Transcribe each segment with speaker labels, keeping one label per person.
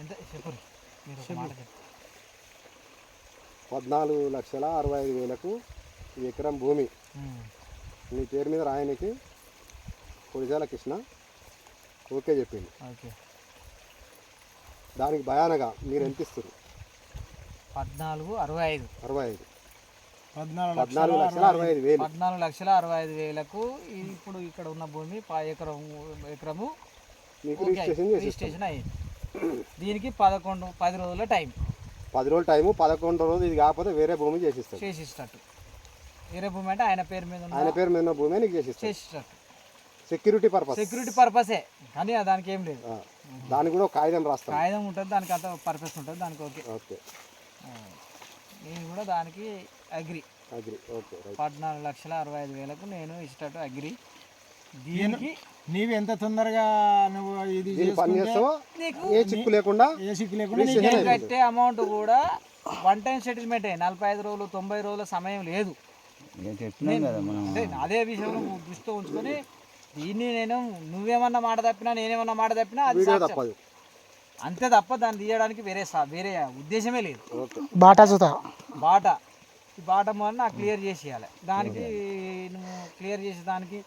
Speaker 1: ఎంత? చెప్పు మీరు ఒక మాట చెప్పు.
Speaker 2: పద్నాలుగు లక్షల అరవై ఐదు వేలకు ఈ ఎకరం భూమి. మీ పేరు మీద రాయనికి పొడిజాల కృష్ణ ఓకే చెప్పింది.
Speaker 1: ఓకే.
Speaker 2: దానికి భయానగా మీరు ఎంత ఇస్తారు
Speaker 1: పద్నాలుగు అరవై ఐదు.
Speaker 2: అరవై ఐదు.
Speaker 3: పద్నాలుగు
Speaker 2: లక్షల అరవై ఐదు వేలు.
Speaker 1: పద్నాలుగు లక్షల అరవై ఐదు వేలకు ఇప్పుడు ఇక్కడ ఉన్న భూమి ఎకరం ఎకరము
Speaker 2: మీకు రిజిస్ట్రేషన్
Speaker 1: అయ్యింది. దీనికి పదకొండు పది రోజుల టైం.
Speaker 2: పది రోజులు టైము పదకొండు రోజులు ఇది కాకపోతే వేరే భూమి చేసిస్తాడు
Speaker 1: చేసిస్తట్టు. వేరే భూమి అంటే ఆయన పేరు మీద
Speaker 2: ఆయన పేరు మీద భూమి నీకు చేసిస్తాడు
Speaker 1: చేసిస్తట్టు.
Speaker 2: సెక్యూరిటీ పర్పస్
Speaker 1: సెక్యూరిటీ పర్పసే కానీ దానికి ఏం లేదు.
Speaker 2: దానికి కూడా కాగితం రాస్తాం.
Speaker 1: కాగితం ఉంటుంది దానికి అంత పర్పస్ ఉంటుంది దానికి ఓకే.
Speaker 2: ఓకే.
Speaker 1: నేను కూడా దానికి అగ్రి.
Speaker 2: అగ్రి ఓకే
Speaker 1: పద్నాలుగు లక్షల అరవై ఐదు వేలకు నేను ఇష్టట్టు అగ్రి. దీనికి
Speaker 3: నీవు ఎంత తొందరగా నువ్వు ఇది
Speaker 2: పని చేస్తావో? ఏ చిక్కు లేకుండా?
Speaker 3: ఏ సిక్కు లేకుండా.
Speaker 1: కట్టే అమౌంట్ కూడా వన్ టైం సెటిల్మెంట్ నలభై ఐదు రోజులు తొంభై రోజుల సమయం లేదు. అదే విషయంలో నువ్వు దృష్టిలో ఉంచుకొని దీన్ని నేను నువ్వేమన్నా మాట తప్పినా నేనేమన్నా మాట తప్పినా అది.
Speaker 2: తప్పదు.
Speaker 1: అంతే తప్ప దాన్ని తీయడానికి వేరే సా- వేరే ఉద్దేశమే లేదు.
Speaker 2: ఓకే.
Speaker 3: బాటా చూతా
Speaker 1: బాట. ఈ బాట మొదలు నాకు క్లియర్ చేసి ఇవ్వాలి దానికి నువ్వు క్లియర్ చేసే దానికి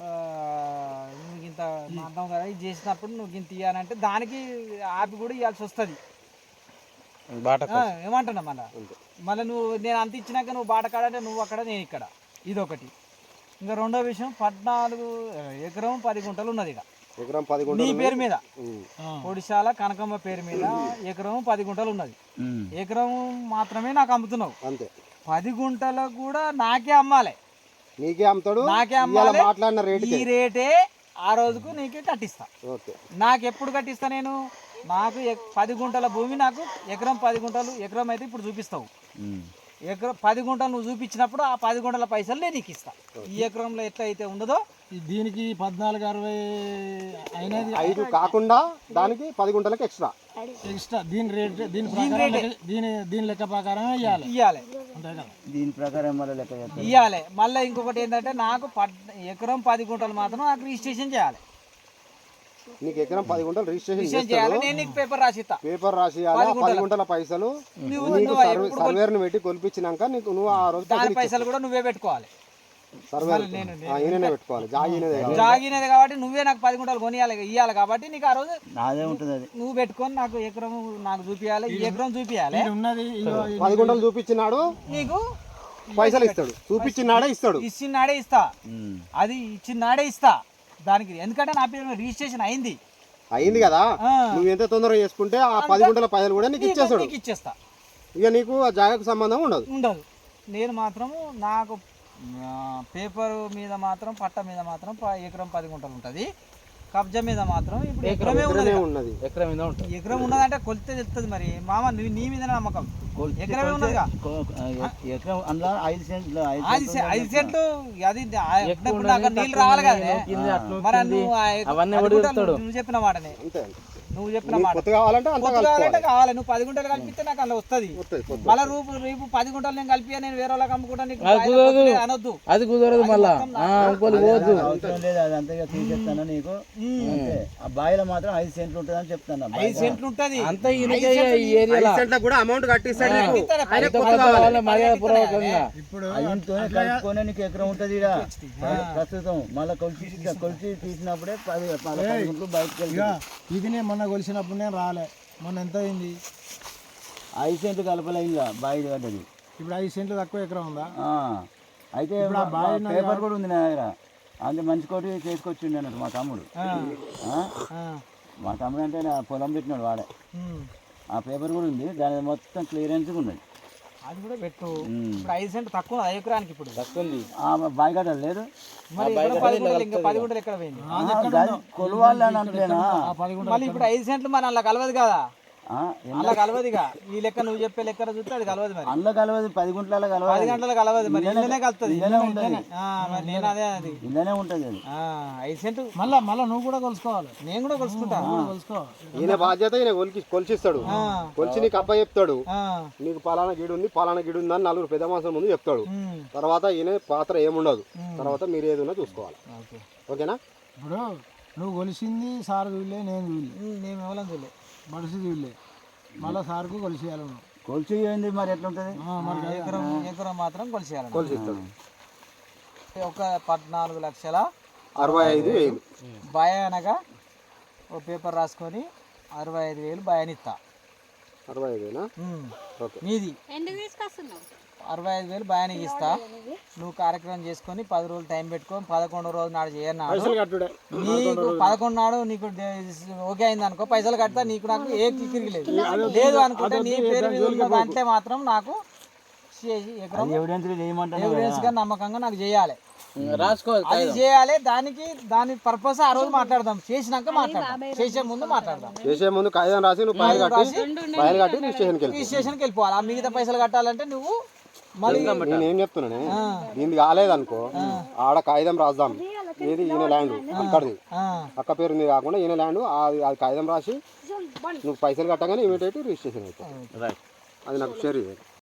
Speaker 1: నువ్వు ఇంత అంటాం కదా ఇది చేసినప్పుడు నువ్వు ఇంత ఇవ్వాలంటే దానికి ఆపి కూడా ఇవ్వాల్సి వస్తుంది. ఏమంటున్నా మళ్ళా. మళ్ళీ నువ్వు నేను అంత ఇచ్చినాక నువ్వు బాట కాడ అంటే నువ్వు అక్కడ నేను ఇక్కడ. ఇదొకటి. ఇంకా రెండో విషయం పద్నాలుగు ఎకరం పది గుంటలు ఉన్నది ఇక.
Speaker 2: ఎకరం పది
Speaker 1: నీ పేరు మీద. ఒడిశాల కనకమ్మ పేరు మీద ఎకరం పది గుంటలు ఉన్నది. ఎకరం మాత్రమే నాకు అమ్ముతున్నావు.
Speaker 2: అంతే.
Speaker 1: పది గుంటలకు కూడా నాకే అమ్మాలి.
Speaker 2: నీకే అమ్ముతాడు?
Speaker 1: నాకే అమ్మాలి.
Speaker 2: మాట్లాడిన రేటుకి.
Speaker 1: ఈ రేటే ఆ రోజుకు నీకే కట్టిస్తా.
Speaker 2: ఓకే.
Speaker 1: నాకు ఎప్పుడు కట్టిస్తా నేను? నాకు ఎక్- పది గుంటల భూమి నాకు ఎకరం పది గుంటలు ఎకరం అయితే ఇప్పుడు చూపిస్తావు. ఎకరం పది గుంటలు నువ్వు చూపించినప్పుడు ఆ పది గుంటల పైసలు నేను నీకు ఇస్తా ఈ ఎకరంలో ఎట్లా అయితే ఉండదో?
Speaker 3: దీనికి పద్నాలుగు అరవై అయినది.
Speaker 2: ఐదు కాకుండా దానికి పది గుంటలకు ఎక్స్ట్రా.
Speaker 3: ఎక్స్ట్రా దీని రేట్ దీని ప్రకారం లెక్క- దీని దీని లెక్క ప్రకారం ఇవ్వాలి
Speaker 1: ఇవ్వాలి
Speaker 3: అంతే కదా?
Speaker 4: దీని ప్రకారం మళ్ళీ లెక్క చేస్తారు
Speaker 1: ఇవ్వాలి మళ్ళీ ఇంకొకటి ఏంటంటే నాకు ఎకరం పది గుంటలు మాత్రం నాకు రిజిస్ట్రేషన్ చేయాలి.
Speaker 2: నీకు ఎకరం పది గుంటలు రిజిస్ట్రేషన్
Speaker 1: చేయాలి. నేను నీకు పేపర్ రాసిస్తా.
Speaker 2: పేపర్ రాసి పది గుంటల. పైసలు.
Speaker 1: నువ్వు
Speaker 2: నీకు సర్వేర్ని పెట్టి కొలిపించినాక నీకు నువ్వు ఆ రోజు
Speaker 1: దాని పైసలు కూడా నువ్వే పెట్టుకోవాలి.
Speaker 2: జాగినదే
Speaker 1: జాగినది కాబట్టి నువ్వే నాకు పది గుంటలు కొనియాలి ఇవ్వాలి కాబట్టి నీకు ఆ రోజు
Speaker 4: నాదే ఉంటుంది అది.
Speaker 1: నువ్వు పెట్టుకొని నాకు ఎకరం నాకు చూపించాలి ఈ ఎకరం చూపించాలి
Speaker 3: ఉన్నది ఇది
Speaker 2: పది గుంటలు చూపించినాడు.
Speaker 1: నీకు
Speaker 2: పైసలు ఇస్తాడు. చూపించినాడే ఇస్తాడు.
Speaker 1: ఇచ్చినాడే ఇస్తా. అది ఇచ్చినాడే ఇస్తా. దానికి ఎందుకంటే నా పేరు రిజిస్ట్రేషన్ అయింది.
Speaker 2: అయింది కదా. నువ్వు ఎంత తొందరగా చేసుకుంటే ఆ పది గుంటల పైసలు కూడా నీకు ఇచ్చేస్తాడు.
Speaker 1: నీకు ఇచ్చేస్తా.
Speaker 2: ఇక నీకు ఆ జాగాకు సంబంధం ఉండదు.
Speaker 1: ఉండదు. నేను మాత్రము నాకు పేపర్ మీద మాత్రం పట్ట మీద మాత్రం ప- ఎకరం పది గుంటలు ఉంటుంది. కబ్జా మీద మాత్రం ఇప్పుడు ఎకరమే ఉన్నది
Speaker 2: ఉన్నది.
Speaker 5: ఎకరం మీద ఉంటుంది.
Speaker 1: ఎకరం ఉన్నదంటే కొలితే తెలుస్తుంది మరి. మామ నీ- నీ మీద నమ్మకం. ఎకరమే ఉన్నదిగా.
Speaker 4: ఎ- ఎకరం అందులో ఐదు సెంట్లు ఐదు సెంట్లు
Speaker 1: అది
Speaker 5: ఉన్నది,
Speaker 1: నీళ్ళు రావాలి
Speaker 5: ఉన్నది,
Speaker 1: కదా. మరి. నువ్వు చెప్పిన మాటనే.
Speaker 2: అంతే.
Speaker 1: నువ్వు చెప్పిన మాట.
Speaker 2: కొత్త కావాలంటే అంత
Speaker 1: పొత్తు కావాలంటే
Speaker 2: కలుపుకోవాలి
Speaker 1: కావాలి. నువ్వు పది గుంటలు కలిపితే నాకు అందులో వస్తుంది. మళ్ళీ రూపు రేపు పది గుంటలు నేను కలిపి నేను వేరే వాళ్ళకి అమ్ముకుంటా నీకు అనొద్దు.
Speaker 5: అది కుదరదు మళ్ళా. పోవద్దు.
Speaker 4: లేదు అది అంతగా తీసేస్తాను నీకు? అంతే. ఆ బావిలో మాత్రం ఐదు సెంట్లు ఉంటుంది అని చెప్తాను
Speaker 1: ఐదు సెంట్లు ఉంటది.
Speaker 5: అంత
Speaker 2: సెంట్లకు కూడా అమౌంట్ కట్టిస్తాడు
Speaker 5: మర్యాద పూర్వకంగా.
Speaker 3: ఇప్పుడు
Speaker 4: అయ్యంతోనే కలుపుకొని నీకు ఎకరం ఉంటుంది ప్రస్తుతం మళ్ళీ కొలిచి కొలిచి తీసినప్పుడే పది బయటకు
Speaker 3: ఇది నేను మొన్న కొలిసినప్పుడు నేను రాలే. మొన్న ఎంత అయింది?
Speaker 4: ఐదు సెంట్లు కలపలే ఇంకా బావి పడ్డది
Speaker 3: ఇప్పుడు ఐదు సెంట్లు తక్కువ ఎకరం ఉందా?
Speaker 4: అయితే పేపర్ కూడా ఉంది నా దగ్గర. అంటే మంచి కోటి చేసుకొచ్చిండు అన్నట్టు మా తమ్ముడు. మా తమ్ముడు అంటే పొలం పెట్టినాడు వాడే. ఆ పేపర్ కూడా ఉంది. దాని మొత్తం క్లియరెన్స్ ఉన్నది.
Speaker 1: అది కూడా పెట్టు. ఇప్పుడు ఐదు సెంట్లు తక్కువ ఉన్నది ఎకరానికి ఇప్పుడు.
Speaker 4: బావి కట్ట లేదు.
Speaker 1: మరి పది గుంటలు ఎక్కడ పోయింది?
Speaker 3: గుంటలు
Speaker 1: మళ్ళీ ఇప్పుడు ఐదు సెంట్లు మన అలా కలవదు కదా. అలా కలవదుగా. ఈ లెక్క నువ్వు చెప్పే లెక్క చూస్తే అది కలవదు మరి.
Speaker 4: అందులో కలవదు పది గుంటల
Speaker 1: పది
Speaker 4: కలవదు.
Speaker 1: గంటలు కలవదు మరి. ఇళ్ళనే కలుతుంది.
Speaker 4: ఇళ్ళనే ఉంటుంది.
Speaker 1: ఆ, మరి నేను అదే అది.
Speaker 4: ఇలానే ఉంటుంది అది.
Speaker 1: ఆ, ఐదు సెంట్లు
Speaker 3: మళ్ళా మళ్ళా నువ్వు కూడా కొలుసుకోవాలి.
Speaker 1: నేను కూడా కొలుసుకుంటా.
Speaker 3: కొలుసుకోవాలి
Speaker 2: ఈయన బాధ్యత ఈయన కొలికి కొలిచిస్తాడు.
Speaker 1: ఆ,
Speaker 2: కొలిచి నీకు అప్ప చెప్తాడు.
Speaker 1: ఆ,
Speaker 2: నీకు పలానా గిడు ఉంది పలానా గిడు ఉంది అని నలుగురు పెద్ద మాసం ముందు చెప్తాడు. తర్వాత ఈయన పాత్ర ఏముండదు. తర్వాత మీరు ఏది ఉన్నా చూసుకోవాలి.
Speaker 1: ఓకే.
Speaker 2: ఓకేనా?
Speaker 3: ఇప్పుడు నువ్వు కొలిసింది సార్ చూడలే నేను చూడలే.
Speaker 1: ఉమ్, మేము ఎవరం చూడలే.
Speaker 3: బడిసి వీళ్ళే. మళ్ళీ సార్కు కొలిసేయాలి మనం.
Speaker 4: కొలిచి ఏంది మరి ఎట్లుంటది?
Speaker 3: ఆ, మరి.
Speaker 1: ఎకరం ఎకరం మాత్రం కొలిసేయాలి
Speaker 2: కొలిసి ఇస్తాడు
Speaker 1: ఒక పద్నాలుగు లక్షల
Speaker 2: అరవై ఐదు వేలు.
Speaker 1: భయ అనగా ఓ పేపర్ రాసుకొని అరవై ఐదు వేలు భయానిస్తా
Speaker 2: అరవై ఐదు వేలా? ఓకే.
Speaker 1: నీది
Speaker 6: ఎందుకు తీసుకొస్తున్నావు?
Speaker 1: అరవై ఐదు వేలు భయానికి ఇస్తా. నువ్వు కార్యక్రమం చేసుకొని పది రోజులు టైం పెట్టుకొని పదకొండు రోజు నాడు చేయన్నాడు నీకు పదకొండు నాడు నీకు ఓకే అయింది అనుకో పైసలు కడతా నీకు నాకు ఏ కిక్కిరికి లేదు. లేదు అనుకుంటే నీ పేరు మీద ఉన్న దాంట్లో మాత్రం నాకు ఎవిడెన్స్గా నమ్మకంగా నాకు చేయాలి.
Speaker 5: రాసుకో
Speaker 1: అది చేయాలి దానికి దాని పర్పస్ ఆ రోజు మాట్లాడదాం. చేసినాక మాట్లాడదాం. చేసే ముందు మాట్లాడదాం.
Speaker 2: చేసే ముందు కాగితం రాసి నువ్వు పైలు కట్టి పైలు కట్టి
Speaker 1: వెళ్ళిపోవాలి. ఆ మిగతా పైసలు కట్టాలంటే నువ్వు
Speaker 2: నేను ఏం చెప్తున్నానే దీనికి కాలేదనుకో ఆడ కాగితం రాద్దాం. ఏది? ఈయన ల్యాండ్ అక్కడిది అక్క పేరు మీద కాకుండా ఈయన ల్యాండ్ అది అది కాగితం రాసి నువ్వు పైసలు కట్టగానే ఇమీడియట్ రిజిస్ట్రేషన్ అవుతుంది అది నాకు షేర్ చేయాలి